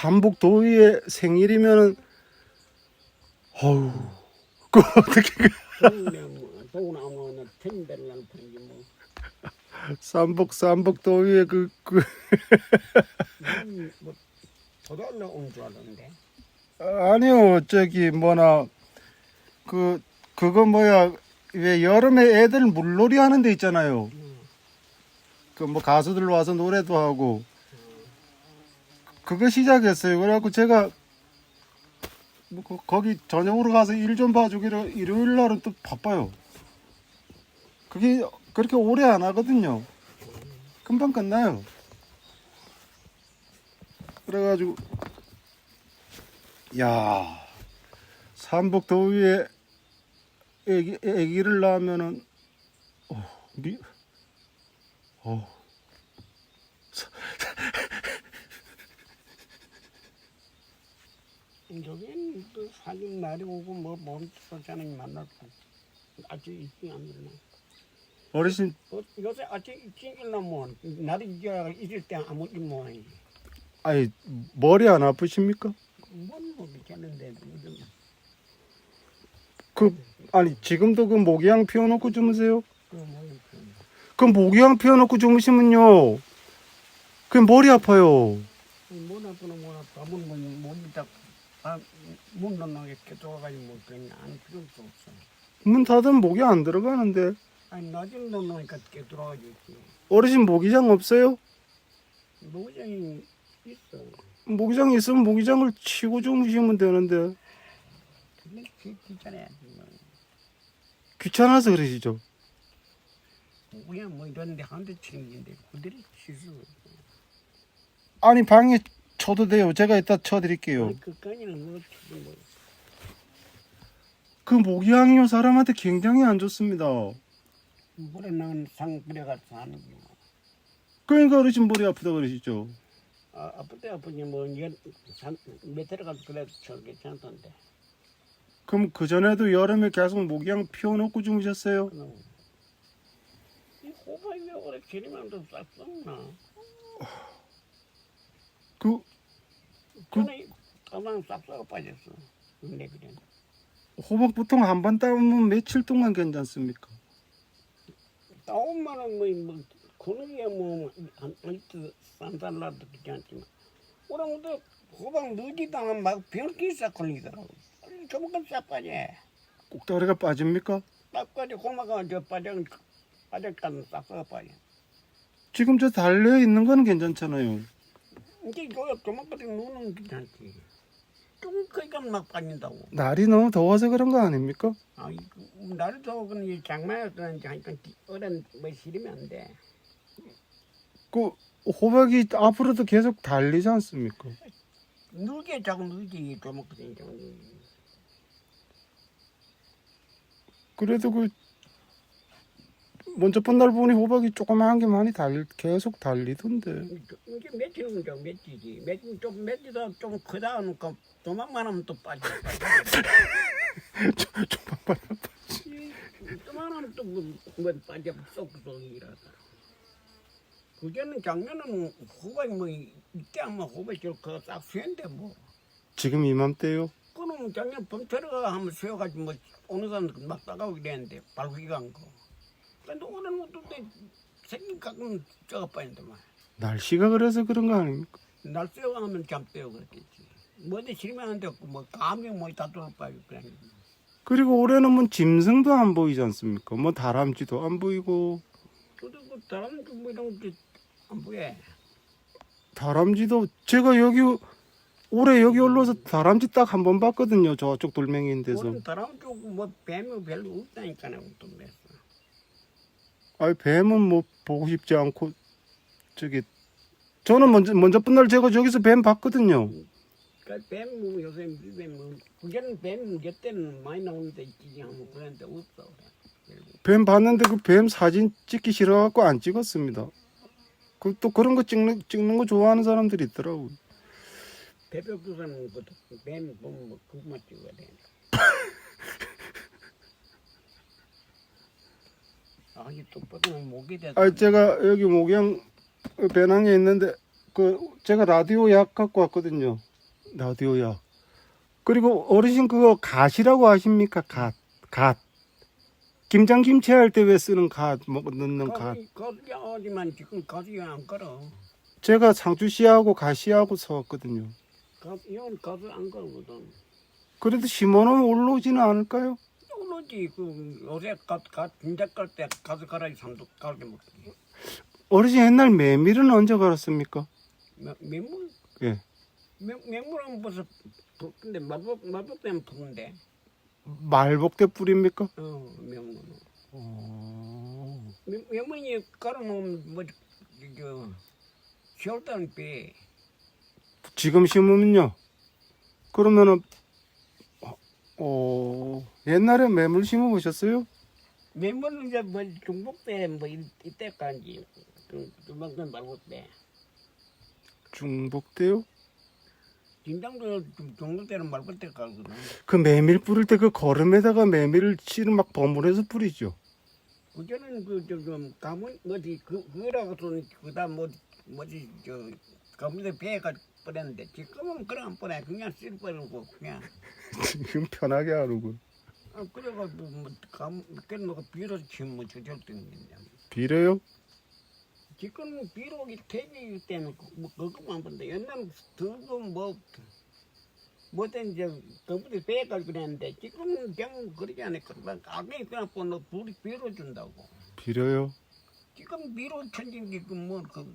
한복 도의의 생일이면은 어우 그 어떻게 그 삼복 삼복 도의의 그그 음, 뭐 도달로 온줄 알았는데. 아니요 저기 뭐나 그 그거 뭐야 왜 여름에 애들 물놀이 하는 데 있잖아요. 그 뭐 가수들 와서 노래도 하고 그거 시작했어요. 그래갖고 제가 뭐 거- 거기 저녁으로 가서 일 좀 봐주기로 일요일 날은 또 바빠요. 그게 그렇게 오래 안 하거든요. 금방 끝나요. 그래가지고 야 삼복 더위에 애기, 애기를 낳으면은 어, 미, 어. 여긴 또 사진 날이 오고 뭐 몸소자는 만날 거 아직 있지 않나. 어르신. 어, 요새 아직 있지 않나 뭐. 날이 이제 있을 때 아무 일 모양이 아니 머리 안 아프십니까? 뭔뭐 괜찮은데 요즘. 그 아니 지금도 그 모기향 피워놓고 주무세요? 그 모양 그 모기향 피워놓고 주무시면요. 그 머리 아파요. 못 아프나 못 아파. 아무 뭐 몸이 다 문 넣는 게뭐 그냥 안 필요 없어. 문 닫으면 모기 안 들어가는데. 아니 낮은 넣으니까 깨 들어가지고 어르신 모기장 없어요? 노장이 있어. 모기장 있으면 모기장을 치고 주무시면 되는데. 근데 그 귀찮아야 뭐. 귀찮아서 그러시죠? 그냥 뭐 이런데 한 대 치는데 그들이 치수 아니 방에 쳐도 돼요. 제가 이따 쳐드릴게요. 그까지는 뭐 뭐 그 모기향이요 사람한테 굉장히 안 좋습니다. 물에 넣은 상 그래가지고 하는 거 그러니까 어르신 머리 아프다 그러시죠. 아, 때 아프지 뭐 이게 가지고 그래도 저 괜찮던데 그럼 그 전에도 여름에 계속 모기향 피워놓고 주무셨어요? 그럼 이 호박이 왜 그래 기름만 싹 썩나 그 그- 저는 싹 썩어 빠졌어. 근데 그래 호박 보통 한 번 따면 며칠 동안 괜찮습니까? 나오면은 뭐, 뭐 그놈이야 뭐한 이틀 산살라도 괜찮지만. 오랑부터 호박 누지당하면 막 병기 싹 걸리더라고. 조금만 싹 빠져. 꼭다리가 빠집니까? 싹 빠져. 고마가 저 빠져 빠져 가면 싹 썩어 빠져. 지금 저 달려 있는 건 괜찮잖아요. 이제 이거 조만까지 누는 괜찮지 조금 크니까 막 빠진다고 날이 너무 더워서 그런 거 아닙니까? 아 나를 더그는 이 장마였던 하니까 어른 뭐 싫으면 안 돼 그 호박이 앞으로도 계속 달리지 않습니까? 누게 자꾸 누지 조만까지 자꾸 그래도 그 먼저 본날 보니 호박이 조그마한 게 많이 달 계속 달리던데. 이게 며칠은 좀 며칠이지 며칠 좀 며칠도 좀 크다 하니까 도망만 하면 또 빠져 도망하면 또뭐 뭐 빠져 쏙쏙이라서 그전에 작년은 호박이 뭐 이때 아마 호박이 그딱 수현데 뭐 지금 이맘때요? 그놈 작년 봄 들어가 하면 쉬어가지고 뭐 어느 사람들 막 따가고 이랬는데 발휘가 안 거. 근데 오늘은 또 생긴 가끔 쪄가 빠진다 말. 날씨가 그래서 그런 거 아닙니까? 날 쐬고 하면 잠 빼고 그랬겠지. 뭐든 됐고 뭐 감이 뭐 다 돌아빠지고 그래. 그리고 올해는 뭐 짐승도 안 보이지 않습니까? 뭐 다람쥐도 안 보이고 그래도 그 다른 뭐 이런 게안 보여. 다람쥐도 제가 여기 올해 여기 올라서 다람쥐 딱 한 번 봤거든요. 저쪽 돌멩이인 데서. 오늘 다른 쪽뭐 뱀이 별로 없다니까요. 또. 아니 뱀은 뭐 보고 싶지 않고 저기 저는 먼저 먼저 분날 제가 저기서 뱀 봤거든요. 그러니까 뱀 뭐 요새 뱀 뭐 그게는 뱀몇 때는 많이 나오는데 있지 않고 그런데 없어. 뱀 봤는데 그 뱀 사진 찍기 싫어갖고 안 찍었습니다. 그 또 그런 거 찍는 찍는 거 좋아하는 사람들이 있더라고. 배벽두사는 뱀 보면 뭐 그것만 찍어야 돼. 아니 또 뻗으면 목이 돼. 아 제가 여기 목양 배낭에 있는데 그 제가 라디오 약 갖고 왔거든요. 나도야. 그리고 어르신 그거 갓이라고 아십니까? 갓. 갓. 김장 김치 할 때 왜 쓰는 갓, 뭐 넣는 갓. 거기 거기 하지만 지금 거기 안 걸어. 제가 상주시하고 가시하고 섞었거든요. 거 이건 거기 안 걸거든. 그래도 심어놓으면 올라오지는 않을까요? 오로지 그 요새 진짜 갈때 가서 가라지 삼도 갈게 먹지. 어르신 옛날 메밀은 언제 갈았습니까? 매- 매물 예. 매- 매물은 벌써 부- 근데 마법 마법 때문에 푸는데. 말복 때 뿌립니까? 어 매물은. 어... 매- 매물이 깔아놓으면 뭐저 겨울달은 빼. 지금 심으면요. 그러면은 어, 어, 옛날에 매물 심어 보셨어요? 매물은 이제 뭐 중복 때뭐 이때까지 그 그만큼 말고 때. 중복 때요? 진장도 중복 때는 말고 때 깔거든. 그 메밀 뿌릴 때 그 거름에다가 메밀을 씨를 막 버무려서 뿌리죠. 그전에는 그저좀 가문 뭐지 그 그라고 돈 그다음 뭐 뭐지 저 가문에 배가 뿌렸는데 지금은 그런 안 뿌려 그냥 씨를 뿌리고 그냥 지금 편하게 하는군. 아뭐 가문 그런 거 비로 지금 뭐 저절된 거냐 비례요? 지금 비로기 퇴직 때는 그- 뭐 그것만 본다 옛날은 더고 뭐 뭐든 이제 그분이 배가 그랬는데 지금은 그냥 그러지 않을까 가게 그냥 보는 불이 비로 준다고 비례요? 지금 미로 천진 게그뭐그